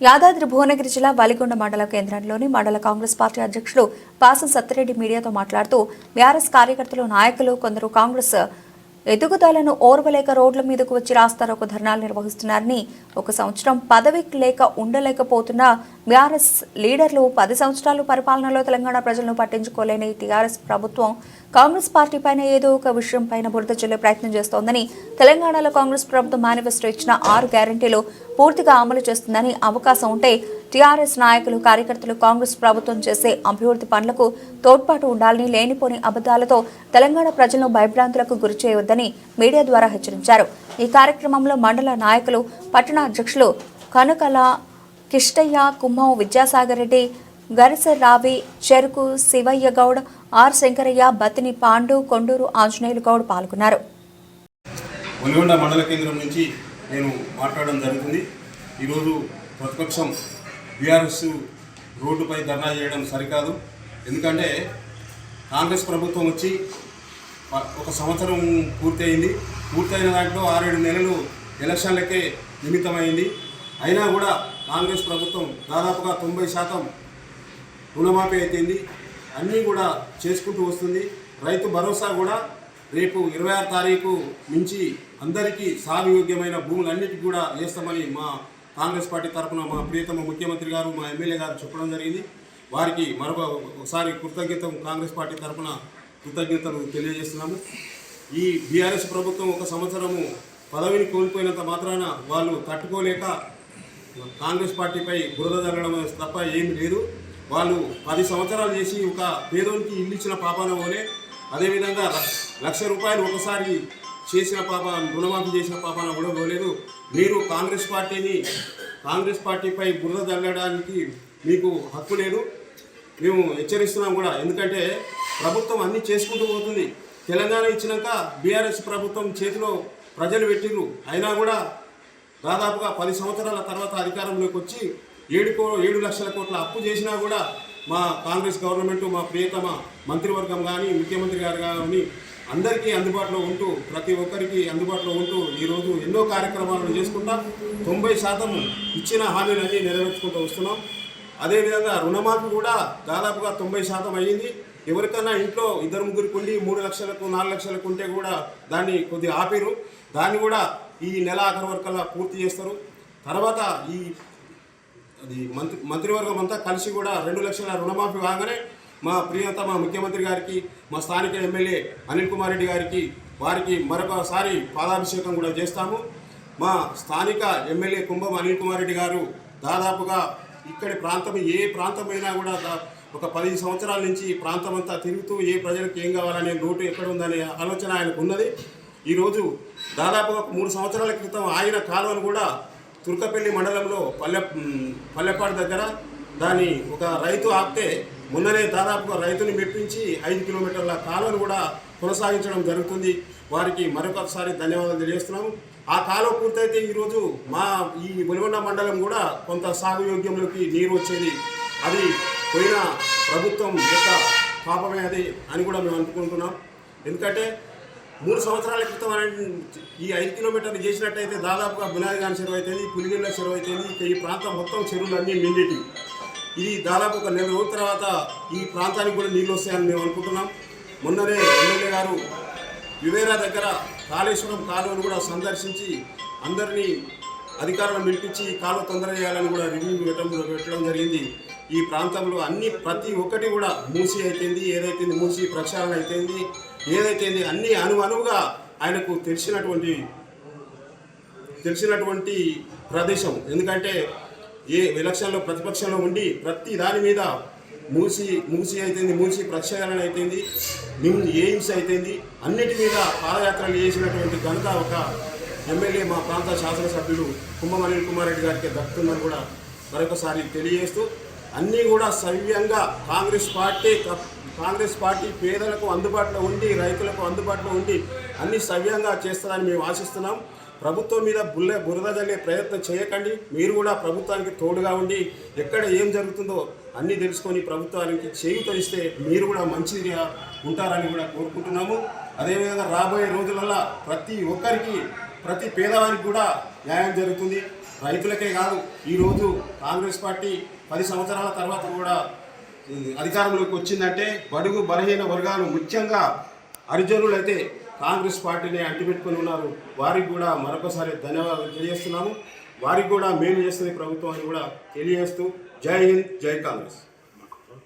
యాదాద్రి భువనగిరి జిల్లా వలిగొండ మండల కేంద్రంలోని మండల కాంగ్రెస్ పార్టీ అధ్యక్షులు పాసం సత్తిరెడ్డి మీడియాతో మాట్లాడుతూ బీఆర్ఎస్ కార్యకర్తలు నాయకులు కొందరు కాంగ్రెస్ ఎదుగుదలను ఓర్వలేక రోడ్ల మీదకు వచ్చి రాస్తారోకు ధర్నాలు నిర్వహిస్తున్నారని ఒక సంవత్సరం పదవి లేక ఉండలేకపోతున్న బీఆర్ఎస్ లీడర్లు పది సంవత్సరాలు పరిపాలనలో తెలంగాణ ప్రజలను పట్టించుకోలేని టీఆర్ఎస్ ప్రభుత్వం కాంగ్రెస్ పార్టీ పైన ఏదో ఒక విషయం పైన బురద చల్లే ప్రయత్నం చేస్తోందని తెలంగాణలో కాంగ్రెస్ ప్రభుత్వం మేనిఫెస్టో ఇచ్చిన ఆరు గ్యారంటీలు పూర్తిగా అమలు చేస్తుందని అవకాశం ఉంటే టీఆర్ఎస్ నాయకులు కార్యకర్తలు కాంగ్రెస్ ప్రభుత్వం చేసే అభివృద్ధి పనులకు తోడ్పాటు ఉండాలని లేనిపోని అబద్ధాలతో తెలంగాణ ప్రజలను భయభ్రాంతులకు గురి చేయవద్దని మీడియా ద్వారా హెచ్చరించారు. ఈ కార్యక్రమంలో మండల నాయకులు పట్టణ అధ్యక్షులు కనుకల కిష్టయ్య కుమ్మం విద్యాసాగర్ రెడ్డి రావి చెరుకు శివయ్య గౌడ్ ఆర్ శంకరయ్య బతిని పాండు కొండూరు ఆంజనేయులు గౌడ్ పాల్గొన్నారు. మండల కేంద్రం నుంచి నేను మాట్లాడడం జరుగుతుంది. ఈరోజు ప్రతిపక్షం బీఆర్ఎస్ రోడ్డుపై ధర్నా చేయడం సరికాదు. ఎందుకంటే కాంగ్రెస్ ప్రభుత్వం వచ్చి ఒక సంవత్సరం పూర్తయింది. పూర్తయిన దాంట్లో ఆరేడు నెలలు ఎలక్షన్లకే నిమిత్తమైంది. అయినా కూడా కాంగ్రెస్ ప్రభుత్వం దాదాపుగా తొంభై శాతం రుణమాఫీ అయిపోయింది అన్నీ కూడా చేసుకుంటూ వస్తుంది. రైతు భరోసా కూడా రేపు ఇరవై ఆరు తారీఖు నుంచి అందరికీ సాగుయోగ్యమైన భూములన్నిటికీ కూడా వేస్తామని మా కాంగ్రెస్ పార్టీ తరఫున మా ప్రియతమ ముఖ్యమంత్రి గారు మా ఎమ్మెల్యే గారు చెప్పడం జరిగింది. వారికి మరొక ఒకసారి కృతజ్ఞత కాంగ్రెస్ పార్టీ తరఫున కృతజ్ఞతలు తెలియజేస్తున్నాము. ఈ బీఆర్ఎస్ ప్రభుత్వం ఒక సంవత్సరము పదవిని కోల్పోయినంత మాత్రాన వాళ్ళు తట్టుకోలేక కాంగ్రెస్ పార్టీపై బురద జల్లడం తప్ప ఏం లేదు. వాళ్ళు పది సంవత్సరాలు చేసి ఒక పేదోనికి ఇల్లు ఇచ్చిన పాపాన పోలే అదేవిధంగా లక్ష రూపాయలు ఒకసారి చేసిన పాప రుణమాఫీ చేసిన పాపాన కూడా పోలేదు. మీరు కాంగ్రెస్ పార్టీని కాంగ్రెస్ పార్టీపై బురద జల్లడానికి మీకు హక్కు లేదు. మేము హెచ్చరిస్తున్నాం కూడా. ఎందుకంటే ప్రభుత్వం అన్నీ చేసుకుంటూ పోతుంది. తెలంగాణ ఇచ్చినాక బీఆర్ఎస్ ప్రభుత్వం చేతిలో ప్రజలు పెట్టిండ్రు అయినా కూడా దాదాపుగా పది సంవత్సరాల తర్వాత అధికారంలోకి వచ్చి ఏడు కో ఏడు లక్షల కోట్ల అప్పు చేసినా కూడా మా కాంగ్రెస్ గవర్నమెంట్ మా ప్రియతమ మంత్రివర్గం కానీ ముఖ్యమంత్రి గారు కానీ అందరికీ అందుబాటులో ఉంటూ ప్రతి ఒక్కరికి అందుబాటులో ఉంటూ ఈరోజు ఎన్నో కార్యక్రమాలను చేసుకుంటా తొంభై శాతం ఇచ్చిన హామీలన్నీ నెరవేర్చుకుంటూ వస్తున్నాం. అదేవిధంగా రుణమాఫీ కూడా దాదాపుగా తొంభై శాతం అయ్యింది. ఎవరికైనా ఇంట్లో ఇద్దరు ముగ్గురికి ఉండి మూడు లక్షలకు నాలుగు లక్షలకు ఉంటే కూడా దాన్ని కొద్దిగా ఆపిరు. దాన్ని కూడా ఈ నెల ఆఖరి వరకల్లా పూర్తి చేస్తారు. తర్వాత ఈ అది మంత్రి మంత్రివర్గం అంతా కలిసి కూడా రెండు లక్షల రుణమాఫీ కాగానే మా ప్రియతమ ముఖ్యమంత్రి గారికి మా స్థానిక ఎమ్మెల్యే అనిల్ కుమార్ రెడ్డి గారికి వారికి మరొకసారి పాదాభిషేకం కూడా చేస్తాము. మా స్థానిక ఎమ్మెల్యే కుంభం అనిల్ కుమార్ రెడ్డి గారు దాదాపుగా ఇక్కడి ప్రాంతం ఏ ప్రాంతమైనా కూడా ఒక పది సంవత్సరాల నుంచి ఈ ప్రాంతం అంతా తిరుగుతూ ఏ ప్రజలకు ఏం కావాలనే లోటు ఎక్కడ ఉందనే ఆలోచన ఆయనకు ఉన్నది. ఈరోజు దాదాపుగా మూడు సంవత్సరాల క్రితం ఆయన కాలువను కూడా తుర్కపల్లి మండలంలో పల్లె పల్లెపాడు దగ్గర దాన్ని ఒక రైతు ఆపితే మొన్ననే దాదాపుగా రైతుని మెప్పించి ఐదు కిలోమీటర్ల కాలువను కూడా కొనసాగించడం జరుగుతుంది. వారికి మరొకసారి ధన్యవాదాలు తెలియజేస్తున్నాము. ఆ కాలువ పూర్తయితే ఈరోజు మా ఈ మునిగొండ మండలం కూడా కొంత సాగు యోగ్యంలోకి నీరు వచ్చేది. అది పోయిన ప్రభుత్వం యొక్క పాపమే అది అని కూడా మేము అనుకుంటున్నాం. ఎందుకంటే మూడు సంవత్సరాల క్రితం ఈ ఐదు కిలోమీటర్లు చేసినట్టయితే దాదాపుగా బునాదిగాని చెరువు అవుతుంది పులిగిళ్ళ చెరువు అవుతుంది ఈ ప్రాంతం మొత్తం చెరువులు అన్నీ ఇది దాదాపు ఒక నెల రోజుల తర్వాత ఈ ప్రాంతానికి కూడా నీళ్ళు వస్తాయని మేము అనుకుంటున్నాం. మొన్ననే ఎమ్మెల్యే గారు వివేరా దగ్గర కాళేశ్వరం కాలువను కూడా సందర్శించి అందరినీ అధికారులను పిలిపించి కాలువ తొందర చేయాలని కూడా రివ్యూ పెట్టడం పెట్టడం జరిగింది. ఈ ప్రాంతంలో అన్ని ప్రతి ఒక్కటి కూడా మూసి అయితేంది ఏదైతే మూసి ప్రక్షాళన అయితేంది ఏదైతే అన్ని అనువనువుగా ఆయనకు తెలిసినటువంటి తెలిసినటువంటి ప్రదేశం. ఎందుకంటే ఏ విలక్షణలో ప్రతిపక్షంలో ఉండి ప్రతి దాని మీద మూసి మూసి అయితేంది మూసి ప్రక్షాళన అయితేంది నిమ్ అయితేంది అన్నిటి మీద పాదయాత్రలు చేసినటువంటి ఘనత ఒక ఎమ్మెల్యే మా ప్రాంత శాసనసభ్యుడు కుంభం అనిల్ కుమార్ రెడ్డి గారికి దక్కుతుందని కూడా మరొకసారి తెలియజేస్తూ అన్నీ కూడా సవ్యంగా కాంగ్రెస్ పార్టీ కాంగ్రెస్ పార్టీ పేదలకు అందుబాటులో ఉండి రైతులకు అందుబాటులో ఉండి అన్ని సవ్యంగా చేస్తారని మేము ఆశిస్తున్నాం. ప్రభుత్వం మీద బుల్లె బురద జల్లే ప్రయత్నం చేయకండి. మీరు కూడా ప్రభుత్వానికి తోడుగా ఉండి ఎక్కడ ఏం జరుగుతుందో అన్నీ తెలుసుకొని ప్రభుత్వానికి చేయుత ఇస్తే మీరు కూడా మంచిగా ఉంటారని కూడా కోరుకుంటున్నాము. అదేవిధంగా రాబోయే రోజులలో ప్రతి ఒక్కరికి ప్రతి పేదవానికి కూడా న్యాయం జరుగుతుంది. రైతులకే కాదు ఈరోజు కాంగ్రెస్ పార్టీ పది సంవత్సరాల తర్వాత కూడా అధికారంలోకి వచ్చిందంటే బడుగు బలహీన వర్గాలు ముఖ్యంగా హరిజనులైతే కాంగ్రెస్ పార్టీని అంటిపెట్టుకుని ఉన్నారు. వారికి కూడా మరొకసారి ధన్యవాదాలు తెలియజేస్తున్నాము. వారికి కూడా మేలు చేస్తుంది ప్రభుత్వం అని కూడా తెలియజేస్తూ జై హింద్ జై కాంగ్రెస్.